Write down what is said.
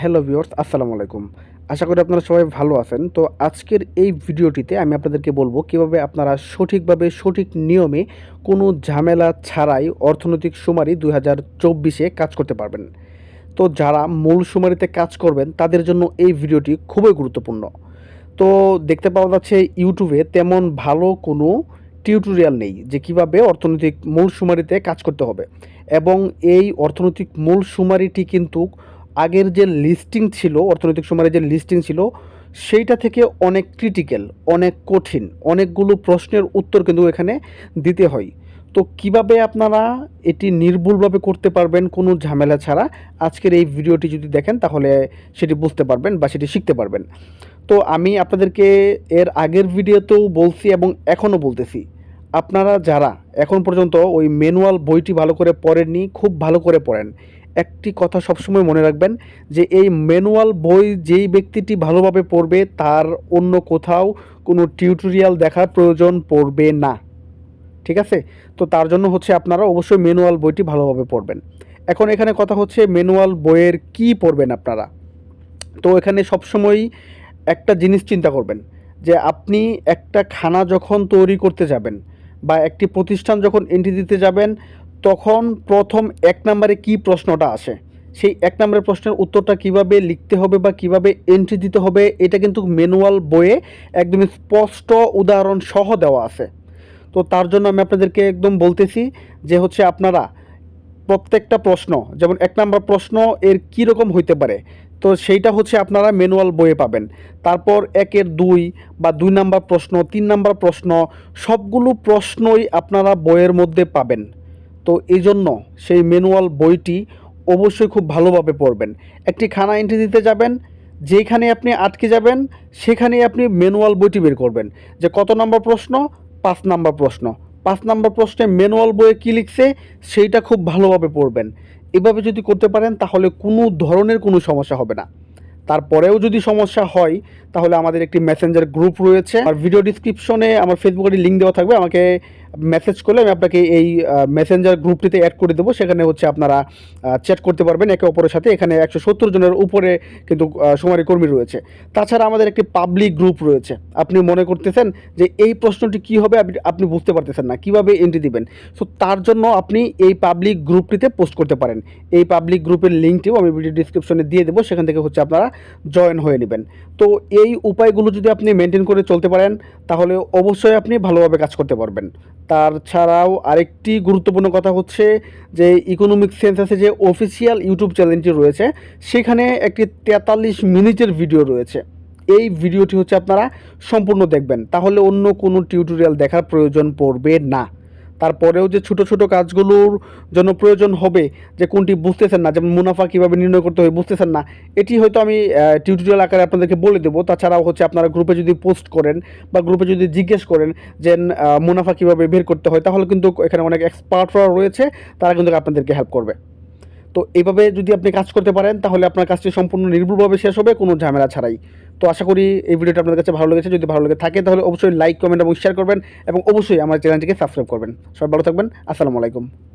Hello viewers, আসসালামু আলাইকুম। আশা করি আপনারা সবাই ভালো আছেন। তো আজকের এই ভিডিওটিতে আমি আপনাদেরকে বলব কীভাবে আপনারা সঠিকভাবে সঠিক নিয়মে কোনো ঝামেলা ছাড়াই অর্থনৈতিক সুমারি দুই হাজার চব্বিশে কাজ করতে পারবেন। তো যারা মূল সুমারিতে কাজ করবেন, তাদের জন্য এই ভিডিওটি খুবই গুরুত্বপূর্ণ। তো দেখতে পাওয়া যাচ্ছে ইউটিউবে তেমন ভালো কোনো টিউটোরিয়াল নেই যে কীভাবে অর্থনৈতিক মূল সুমারিতে কাজ করতে হবে। এবং এই অর্থনৈতিক মূল সুমারিটি কিন্তু আগের যে লিস্টিং ছিল, অর্থনৈতিক সুমারির যে লিস্টিং ছিল, সেইটা থেকে অনেক ক্রিটিক্যাল অনেক কঠিন, অনেকগুলো প্রশ্নের উত্তর কিন্তু এখানে দিতে হয়। তো কীভাবে আপনারা এটি নির্ভুলভাবে করতে পারবেন কোনো ঝামেলা ছাড়া? আজকের এই ভিডিওটি যদি দেখেন, তাহলে সেটি বুঝতে পারবেন বা সেটি শিখতে পারবেন। তো আমি আপনাদেরকে এর আগের ভিডিওতেও বলছি এবং এখনও বলতেছি, আপনারা যারা এখন পর্যন্ত ওই ম্যানুয়াল বইটি ভালো করে পড়েননি, খুব ভালো করে পড়েন। একটি কথা সবসময় মনে রাখবেন যে এই ম্যানুয়াল বই যেই ব্যক্তিটি ভালোভাবে পড়বে তার অন্য কোথাও কোনো টিউটোরিয়াল দেখার প্রয়োজন পড়বে না। ঠিক আছে? তো তার জন্য হচ্ছে আপনারা অবশ্যই ম্যানুয়াল বইটি ভালোভাবে পড়বেন। এখন এখানে কথা হচ্ছে ম্যানুয়াল বইয়ের কি পড়বেন আপনারা? তো এখানে সবসময়ই একটা জিনিস চিন্তা করবেন যে আপনি একটা খানা যখন তৈরি করতে যাবেন বা একটি প্রতিষ্ঠান যখন এন্ট্রি দিতে যাবেন তখন প্রথম এক নম্বরে কি প্রশ্নটা আসে? সেই এক নম্বরের প্রশ্নের উত্তরটা কীভাবে লিখতে হবে বা কীভাবে এন্ট্রি দিতে হবে, এটা কিন্তু ম্যানুয়াল বইয়ে একদম স্পষ্ট উদাহরণ সহ দেওয়া আছে। তো তার জন্য আমি আপনাদেরকে একদম বলতেছি যে হচ্ছে আপনারা প্রত্যেকটা প্রশ্ন, যেমন এক নম্বর প্রশ্ন এর কী রকম হইতে পারে, তো সেইটা হচ্ছে আপনারা ম্যানুয়াল বইয়ে পাবেন। তারপর একের দুই বা দুই নাম্বার প্রশ্ন, তিন নাম্বার প্রশ্ন, সবগুলো প্রশ্নই আপনারা বইয়ের মধ্যে পাবেন। তো এই জন্য সেই ম্যানুয়াল বইটি অবশ্যই খুব ভালোভাবে পড়বেন। একটি খানা এন্ট্রি দিতে যাবেন যেখানে আপনি আটকে যাবেন, সেখানেই আপনি ম্যানুয়াল বইটি বের করবেন। যে কত নম্বর প্রশ্ন? পাঁচ নাম্বার প্রশ্ন। পাঁচ নাম্বার প্রশ্নে ম্যানুয়াল বইয়ে কী লিখছে? সেইটা খুব ভালোভাবে পড়বেন। এভাবে যদি করতে পারেন, তাহলে কোনো ধরনের কোনো সমস্যা হবে না। তারপরেও যদি সমস্যা হয়, তাহলে আমাদের একটি মেসেঞ্জার গ্রুপ রয়েছে। আর ভিডিও ডিসক্রিপশনে আমার ফেসবুকের লিঙ্ক দেওয়া থাকবে। আমাকে মেসেজ করলে আমি আপনাকে এই মেসেঞ্জার গ্রুপটিতে অ্যাড করে দেবো। সেখানে হচ্ছে আপনারা চ্যাট করতে পারবেন একে অপরের সাথে। এখানে একশো সত্তর জনের উপরে কিন্তু সমারি কর্মী রয়েছে। তাছাড়া আমাদের একটি পাবলিক গ্রুপ রয়েছে। আপনি মনে করতেছেন যে এই প্রশ্নটি কী হবে? আপনি বুঝতে পারতেছেন না। কীভাবে এন্ট্রি দিবেন? সো তার জন্য আপনি এই পাবলিক গ্রুপটিতে পোস্ট করতে পারেন। এই পাবলিক গ্রুপের লিঙ্কটিও আমি ভিডিও ডিসক্রিপশনে দিয়ে দেবো। সেখান থেকে হচ্ছে আপনারা জয়েন হয়ে নেবেন। তো এই উপায়গুলো যদি আপনি মেনটেন করে চলতে পারেন, তাহলে অবশ্যই আপনি ভালোভাবে কাজ করতে পারবেন। তার ছাড়াও আরেকটি গুরুত্বপূর্ণ কথা হচ্ছে যে ইকোনমিক সেন্সাসে যে অফিসিয়াল ইউটিউব চ্যানেলটি রয়েছে, সেখানে একটি তেতাল্লিশ মিনিটের ভিডিও রয়েছে। এই ভিডিওটি হচ্ছে আপনারা সম্পূর্ণ দেখবেন। তাহলে অন্য কোনো টিউটোরিয়াল দেখার প্রয়োজন পড়বে না। তারপরেও যে ছোট ছোট কাজগুলোর জন্য প্রয়োজন হবে যে কোনটি বুঝতেছেন না, যেমন মুনাফা কীভাবে নির্ণয় করতে হবে বুঝতেছেন না, এটি হয়তো আমি টিউটোরিয়াল আকারে আপনাদেরকে বলে দেবো। তাছাড়াও হচ্ছে আপনারা গ্রুপে যদি পোস্ট করেন বা গ্রুপে যদি জিজ্ঞেস করেন যে মুনাফা কীভাবে বের করতে হয়, তাহলে কিন্তু এখানে অনেক এক্সপার্টরা রয়েছে, তারা কিন্তু আপনাদেরকে হেল্প করবে। তো এইভাবে যদি আপনি কাজ করতে পারেন, তাহলে আপনার কাজটি সম্পূর্ণ নির্ভুলভাবে শেষ হবে, কোনো ঝামেলা ছাড়াই। তো আশা করি এই ভিডিওটা আপনাদের কাছে ভালো লেগেছে। যদি ভালো লেগে থাকে, তাহলে অবশ্যই লাইক কমেন্ট এবং শেয়ার করবেন এবং অবশ্যই আমার চ্যানেলটিকে সাবস্ক্রাইব করবেন। সবাই ভালো থাকবেন। আসসালামু আলাইকুম।